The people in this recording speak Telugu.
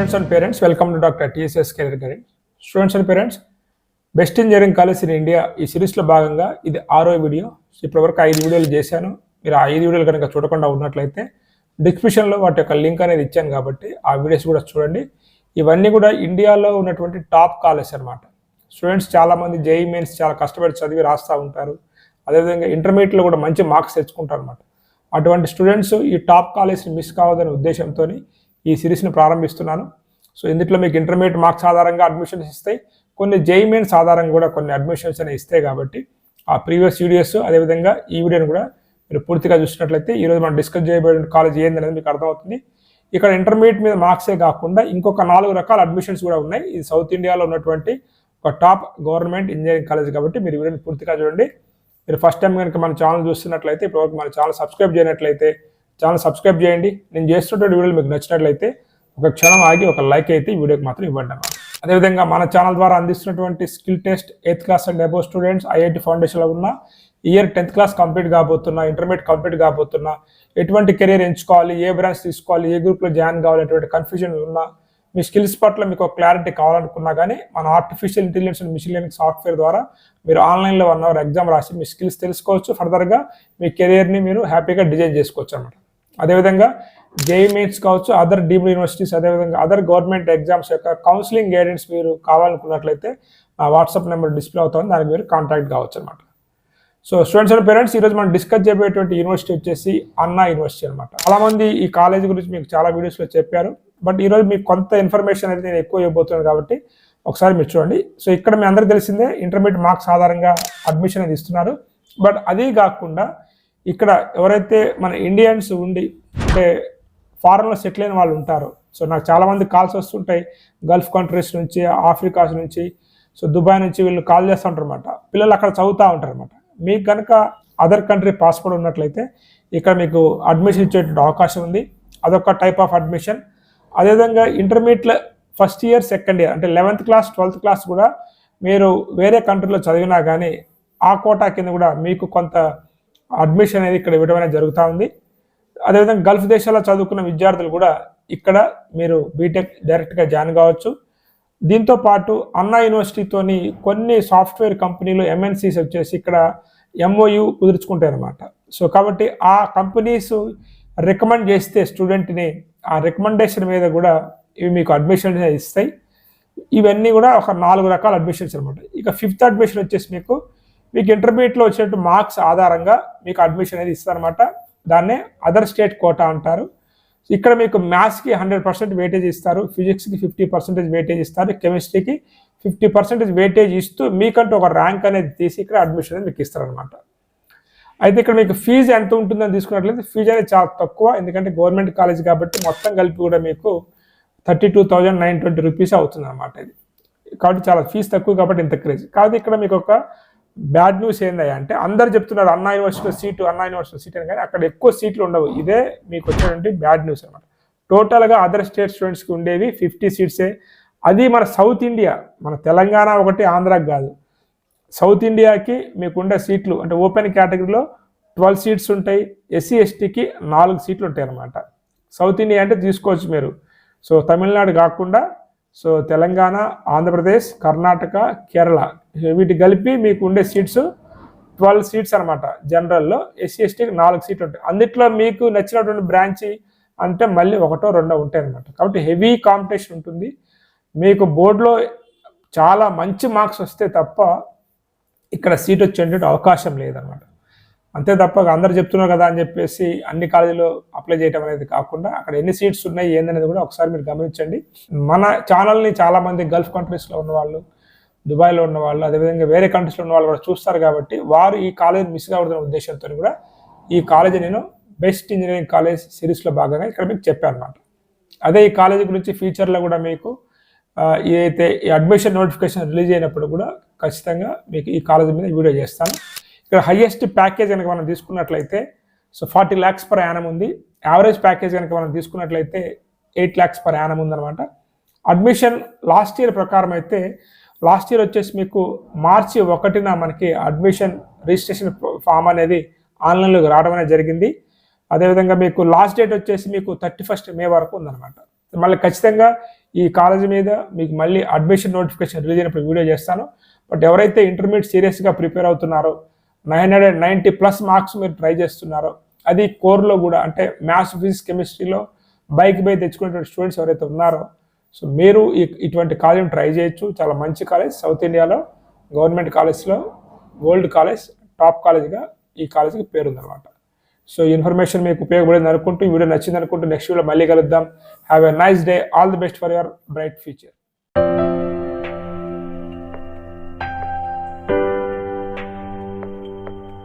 Students and parents welcome to doctor TSS career guide students and parents best engineering college in India ఈ సిరీస్లో భాగంగా ఇది ఆరో వీడియో. ఇప్పటివరకు ఐదు వీడియోలు చేశాను. మీరు ఆ ఐదు వీడియోలు కనుక చూడకుండా ఉన్నట్లయితే డిస్క్రిప్షన్లో వాటి యొక్క లింక్ అనేది ఇచ్చాను కాబట్టి ఆ వీడియోస్ కూడా చూడండి. ఇవన్నీ కూడా ఇండియాలో ఉన్నటువంటి టాప్ కాలేజ్ అనమాట స్టూడెంట్స్ చాలామంది జేఈ మెయిన్స్ చాలా కష్టపడి చదివి రాస్తూ ఉంటారు. అదేవిధంగా ఇంటర్మీడియట్లో కూడా మంచి మార్క్స్ తెచ్చుకుంటారు అనమాట అటువంటి స్టూడెంట్స్ ఈ టాప్ కాలేజ్ని మిస్ కావద్దనే ఉద్దేశంతో ఈ సిరీస్ని ప్రారంభిస్తున్నాను. సో ఇందులో మీకు ఇంటర్మీడియట్ మార్క్స్ ఆధారంగా అడ్మిషన్స్ ఇస్తాయి. కొన్ని జేఈ మెయిన్స్ ఆధారంగా కూడా కొన్ని అడ్మిషన్స్ అనేవి ఇస్తాయి కాబట్టి ఆ ప్రీవియస్ వీడియోస్ అదేవిధంగా ఈ వీడియోని కూడా మీరు పూర్తిగా చూసినట్లయితే ఈరోజు మనం డిస్కస్ చేయబడిన కాలేజ్ ఏంది అనేది మీకు అర్థమవుతుంది. ఇక్కడ ఇంటర్మీడియట్ మీద మార్క్సే కాకుండా ఇంకొక నాలుగు రకాల అడ్మిషన్స్ కూడా ఉన్నాయి. ఇది సౌత్ ఇండియాలో ఉన్నటువంటి ఒక టాప్ గవర్నమెంట్ ఇంజనీరింగ్ కాలేజ్ కాబట్టి మీరు వీడియోని పూర్తిగా చూడండి. మీరు ఫస్ట్ టైం కనుక మన ఛానల్ చూస్తున్నట్లయితే ఇప్పటివరకు మన ఛానల్ సబ్స్క్రైబ్ చేయనట్లయితే ఛానల్ సబ్స్క్రైబ్ చేయండి. నేను చేస్తున్నటువంటి వీడియోలు మీకు నచ్చినట్లయితే ఒక క్షణం ఆగి ఒక లైక్ అయితే ఈ వీడియోకి మాత్రం ఇవ్వండి అన్నమాట అదేవిధంగా మన ఛానల్ ద్వారా అందిస్తున్నటువంటి skill test eighth class and above students IIT ఫౌండేషన్లో ఉన్న ఇయర్ టెన్త్ క్లాస్ కంప్లీట్ కాబోతున్నా ఇంటర్మీడియట్ కంప్లీట్ కాబోతున్నా ఎటువంటి కెరీర్ ఎంచుకోవాలి ఏ బ్రాంచ్ తీసుకోవాలి ఏ గ్రూప్లో జాయిన్ కావాలి అటువంటి కన్ఫ్యూజన్ ఉన్నా మీ స్కిల్స్ పట్ల మీకు ఒక క్లారిటీ కావాలనుకున్నా కానీ మన artificial intelligence and machine learning software ద్వారా మీరు ఆన్లైన్లో వన్ అవర్ ఎగ్జామ్ రాసి మీ స్కిల్స్ తెలుసుకోవచ్చు. ఫర్దర్గా మీ కెరియర్ని మీరు హ్యాపీగా డిజైన్ చేసుకోవచ్చు అనమాట అదేవిధంగా జేఈ మెయిన్స్ కావచ్చు అదర్ డీమ్డ్ యూనివర్సిటీస్ అదేవిధంగా అదర్ గవర్నమెంట్ ఎగ్జామ్స్ యొక్క కౌన్సిలింగ్ గైడెన్స్ మీరు కావాలనుకున్నట్లయితే ఆ వాట్సాప్ నెంబర్ డిస్ప్లే అవుతుంది దానికి మీరు కాంటాక్ట్ కావచ్చు అనమాట సో స్టూడెంట్స్ అండ్ పేరెంట్స్ ఈరోజు మనం డిస్కస్ చేయబోయేటువంటి యూనివర్సిటీ వచ్చేసి అన్నా యూనివర్సిటీ అనమాట చాలా మంది ఈ కాలేజ్ గురించి మీకు చాలా వీడియోస్లో చెప్పారు. బట్ ఈరోజు మీకు కొంత ఇన్ఫర్మేషన్ అనేది నేను ఎక్కువ ఇవ్వబోతున్నాను కాబట్టి ఒకసారి మీరు చూడండి. సో ఇక్కడ మీ అందరికీ తెలిసిందే ఇంటర్మీడియట్ మార్క్స్ ఆధారంగా అడ్మిషన్ అనేది ఇస్తున్నారు. బట్ అదే కాకుండా ఇక్కడ ఎవరైతే మన ఇండియన్స్ ఉండి అంటే ఫారెన్లో సెటిల్ అయిన వాళ్ళు ఉంటారు. సో నాకు చాలామంది కాల్స్ వస్తుంటాయి. గల్ఫ్ కంట్రీస్ నుంచి ఆఫ్రికాస్ నుంచి సో దుబాయ్ నుంచి వీళ్ళు కాల్ చేస్తూ ఉంటారు అనమాట పిల్లలు అక్కడ చదువుతూ ఉంటారు అనమాట మీకు కనుక అదర్ కంట్రీ పాస్పోర్ట్ ఉన్నట్లయితే ఇక్కడ మీకు అడ్మిషన్ ఇచ్చేటువంటి అవకాశం ఉంది. అదొక టైప్ ఆఫ్ అడ్మిషన్ అదేవిధంగా ఇంటర్మీడియట్లో ఫస్ట్ ఇయర్ సెకండ్ ఇయర్ అంటే లెవెన్త్ క్లాస్ ట్వెల్త్ క్లాస్ కూడా మీరు వేరే కంట్రీలో చదివినా కానీ ఆ కోటా కింద కూడా మీకు కొంత అడ్మిషన్ అనేది ఇక్కడ ఇవ్వడం అనేది జరుగుతూ ఉంది. అదేవిధంగా గల్ఫ్ దేశాల్లో చదువుకున్న విద్యార్థులు కూడా ఇక్కడ మీరు బీటెక్ డైరెక్ట్గా జాయిన్ కావచ్చు. దీంతో పాటు అన్నా యూనివర్సిటీతోని కొన్ని సాఫ్ట్వేర్ కంపెనీలు ఎంఎన్సీస్ వచ్చేసి ఇక్కడ ఎంఓయు కుదుర్చుకుంటాయి అనమాట సో కాబట్టి ఆ కంపెనీస్ రికమెండ్ చేస్తే స్టూడెంట్ని ఆ రికమెండేషన్ మీద కూడా ఇవి మీకు అడ్మిషన్ ఇస్తాయి. ఇవన్నీ కూడా ఒక నాలుగు రకాల అడ్మిషన్స్ అనమాట ఇక ఫిఫ్త్ అడ్మిషన్ వచ్చేసి మీకు మీకు ఇంటర్మీడియట్లో వచ్చినట్టు మార్క్స్ ఆధారంగా మీకు అడ్మిషన్ అనేది ఇస్తారనమాట దాన్నే అదర్ స్టేట్ కోటా అంటారు. ఇక్కడ మీకు మ్యాథ్స్కి హండ్రెడ్ పర్సెంట్ వెయిటేజ్ ఇస్తారు ఫిజిక్స్కి ఫిఫ్టీ పర్సెంటేజ్ వెయిటేజ్ ఇస్తారు కెమిస్ట్రీకి ఫిఫ్టీ పర్సెంటేజ్ వెయిటేజ్ ఇస్తూ మీకంటూ ఒక ర్యాంక్ అనేది తీసి ఇక్కడ అడ్మిషన్ అనేది మీకు ఇస్తారనమాట అయితే ఇక్కడ మీకు ఫీజు ఎంత ఉంటుందని తీసుకున్నట్లయితే ఫీజు అనేది చాలా తక్కువ ఎందుకంటే గవర్నమెంట్ కాలేజ్ కాబట్టి మొత్తం కలిపి కూడా మీకు thirty two thousand nine twenty rupees అవుతుంది అనమాట ఇది. కాబట్టి చాలా ఫీజు తక్కువ కాబట్టి ఇంత క్రేజ్ కాబట్టి ఇక్కడ మీకు ఒక బ్యాడ్ న్యూస్ ఏందయ్యా అంటే అందరు చెప్తున్నారు అన్నా యూనివర్సిటీలో సీటు అన్నా యూనివర్సిటీలో సీట్ అని కానీ అక్కడ ఎక్కువ సీట్లు ఉండవు. ఇదే మీకు వచ్చేటువంటి బ్యాడ్ న్యూస్ అనమాట టోటల్గా అదర్ స్టేట్ స్టూడెంట్స్కి ఉండేవి ఫిఫ్టీ సీట్సే అది మన సౌత్ ఇండియా మన తెలంగాణ ఒకటి ఆంధ్రాకి కాదు. సౌత్ ఇండియాకి మీకు ఉండే సీట్లు అంటే ఓపెన్ కేటగిరీలో ట్వెల్వ్ సీట్స్ ఉంటాయి ఎస్సీ ఎస్టీకి నాలుగు సీట్లు ఉంటాయి అన్నమాట సౌత్ ఇండియా అంటే తీసుకోవచ్చు మీరు. సో తమిళనాడు కాకుండా సో తెలంగాణ ఆంధ్రప్రదేశ్ కర్ణాటక కేరళ వీటి కలిపి మీకు ఉండే సీట్స్ ట్వెల్వ్ సీట్స్ అనమాట జనరల్లో. ఎస్సీ ఎస్టీకి నాలుగు సీట్లు ఉంటాయి. అందుట్లో మీకు నచ్చినటువంటి బ్రాంచ్ అంటే మళ్ళీ ఒకటో రెండో ఉంటాయి అనమాట కాబట్టి హెవీ కాంపిటీషన్ ఉంటుంది. మీకు బోర్డులో చాలా మంచి మార్క్స్ వస్తే తప్ప ఇక్కడ సీట్ వచ్చేటువంటి అవకాశం లేదనమాట అంతే తప్ప అందరు చెప్తున్నారు కదా అని చెప్పేసి అన్ని కాలేజీలో అప్లై చేయడం అనేది కాకుండా అక్కడ ఎన్ని సీట్స్ ఉన్నాయి ఏందనేది కూడా ఒకసారి మీరు గమనించండి. మన ఛానల్ని చాలామంది గల్ఫ్ కంట్రీస్లో ఉన్న వాళ్ళు దుబాయ్లో ఉన్న వాళ్ళు అదేవిధంగా వేరే కంట్రీస్లో ఉన్న వాళ్ళు కూడా చూస్తారు కాబట్టి వారు ఈ కాలేజ్ మిస్ కావడం ఉద్దేశంతో కూడా ఈ కాలేజ్ నేను బెస్ట్ ఇంజనీరింగ్ కాలేజ్ సిరీస్లో భాగంగా ఇక్కడ మీకు చెప్పాను అనమాట అదే ఈ కాలేజీ గురించి ఫ్యూచర్లో కూడా మీకు ఏదైతే ఈ అడ్మిషన్ నోటిఫికేషన్ రిలీజ్ అయినప్పుడు కూడా ఖచ్చితంగా మీకు ఈ కాలేజీ మీద వీడియో చేస్తాను. ఇక్కడ హయ్యెస్ట్ ప్యాకేజ్ కనుక మనం తీసుకున్నట్లయితే so forty lakhs per annum ఉంది. యావరేజ్ ప్యాకేజ్ కనుక మనం తీసుకున్నట్లయితే ఎయిట్ ల్యాక్స్ పర్ యానం ఉందన్నమాట. అడ్మిషన్ లాస్ట్ ఇయర్ ప్రకారం అయితే లాస్ట్ ఇయర్ వచ్చేసి మీకు మార్చి ఒకటిన మనకి అడ్మిషన్ రిజిస్ట్రేషన్ ఫామ్ అనేది ఆన్లైన్లోకి రావడం అనేది జరిగింది. అదేవిధంగా మీకు లాస్ట్ డేట్ వచ్చేసి మీకు థర్టీ ఫస్ట్ మే వరకు ఉందన్నమాట. మళ్ళీ ఖచ్చితంగా ఈ కాలేజీ మీద మీకు మళ్ళీ అడ్మిషన్ నోటిఫికేషన్ రిలీజ్ అయినప్పుడు వీడియో చేస్తాను. బట్ ఎవరైతే ఇంటర్మీడియట్ సీరియస్గా ప్రిపేర్ అవుతున్నారో nine hundred ninety plus marks మీరు ట్రై చేస్తున్నారో. అది కోర్లో కూడా అంటే మ్యాథ్స్ ఫిజిక్స్ కెమిస్ట్రీలో బైక్ బై తెచ్చుకునేటువంటి స్టూడెంట్స్ ఎవరైతే ఉన్నారో సో మీరు ఇటువంటి కాలేజీని ట్రై చేయొచ్చు. చాలా మంచి కాలేజ్ సౌత్ ఇండియాలో గవర్నమెంట్ కాలేజ్లో గోల్డ్ కాలేజ్ టాప్ కాలేజ్గా ఈ కాలేజీకి పేరుందనమాట సో ఇన్ఫర్మేషన్ మీకు ఉపయోగపడింది అనుకుంటూ ఈ వీడియో నచ్చింది అనుకుంటూ నెక్స్ట్ వీడియో మళ్ళీ కలుద్దాం. Have a nice day all the best for your bright future